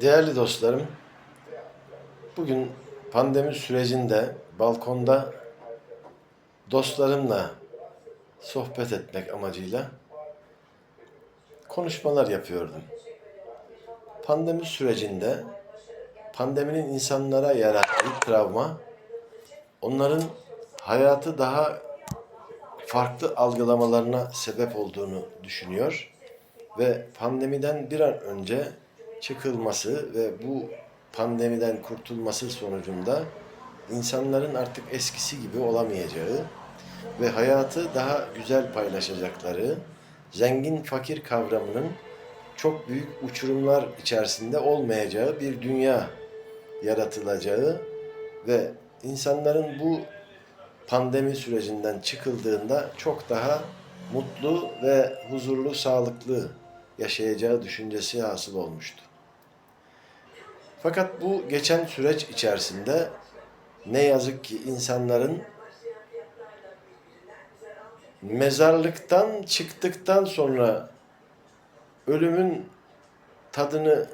Değerli dostlarım, bugün pandemi sürecinde balkonda dostlarımla sohbet etmek amacıyla konuşmalar yapıyordum. Pandemi sürecinde pandeminin insanlara yarattığı travma onların hayatı daha farklı algılamalarına sebep olduğunu düşünüyor ve pandemiden bir an önce çıkılması ve bu pandemiden kurtulması sonucunda insanların artık eskisi gibi olamayacağı ve hayatı daha güzel paylaşacakları, zengin fakir kavramının çok büyük uçurumlar içerisinde olmayacağı bir dünya yaratılacağı ve insanların bu pandemi sürecinden çıkıldığında çok daha mutlu ve huzurlu, sağlıklı yaşayacağı düşüncesi hasıl olmuştu. Fakat bu geçen süreç içerisinde ne yazık ki insanların mezarlıktan çıktıktan sonra ölümün tadını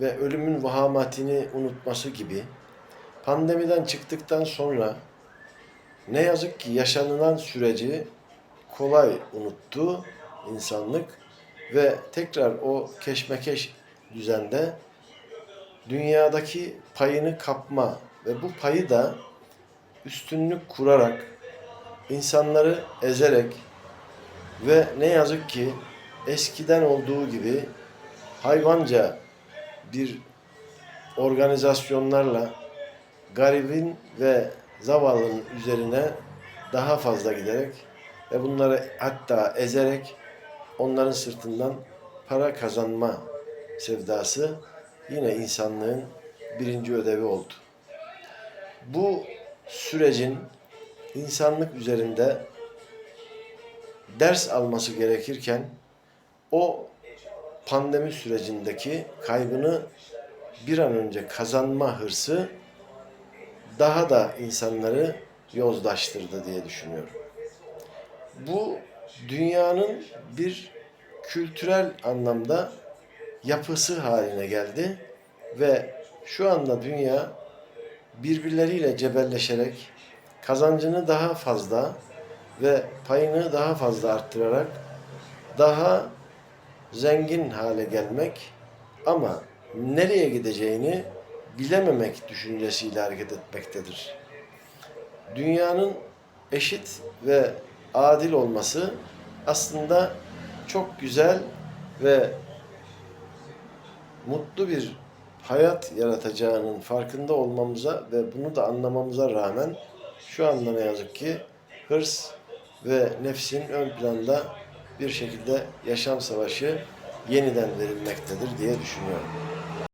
ve ölümün vahametini unutması gibi pandemiden çıktıktan sonra ne yazık ki yaşanılan süreci kolay unuttu insanlık ve tekrar o keşmekeş düzende dünyadaki payını kapma ve bu payı da üstünlük kurarak insanları ezerek ve ne yazık ki eskiden olduğu gibi hayvanca bir organizasyonlarla garibin ve zavallının üzerine daha fazla giderek ve bunları hatta ezerek onların sırtından para kazanma sevdası yine insanlığın birinci ödevi oldu. Bu sürecin insanlık üzerinde ders alması gerekirken o pandemi sürecindeki kaybını bir an önce kazanma hırsı daha da insanları yozlaştırdı diye düşünüyorum. Bu dünyanın bir kültürel anlamda yapısı haline geldi ve şu anda dünya birbirleriyle cebelleşerek kazancını daha fazla ve payını daha fazla arttırarak daha zengin hale gelmek ama nereye gideceğini bilememek düşüncesiyle hareket etmektedir. Dünyanın eşit ve adil olması aslında çok güzel ve mutlu bir hayat yaratacağının farkında olmamıza ve bunu da anlamamıza rağmen şu anda ne yazık ki hırs ve nefsin ön planda bir şekilde yaşam savaşı yeniden verilmektedir diye düşünüyorum.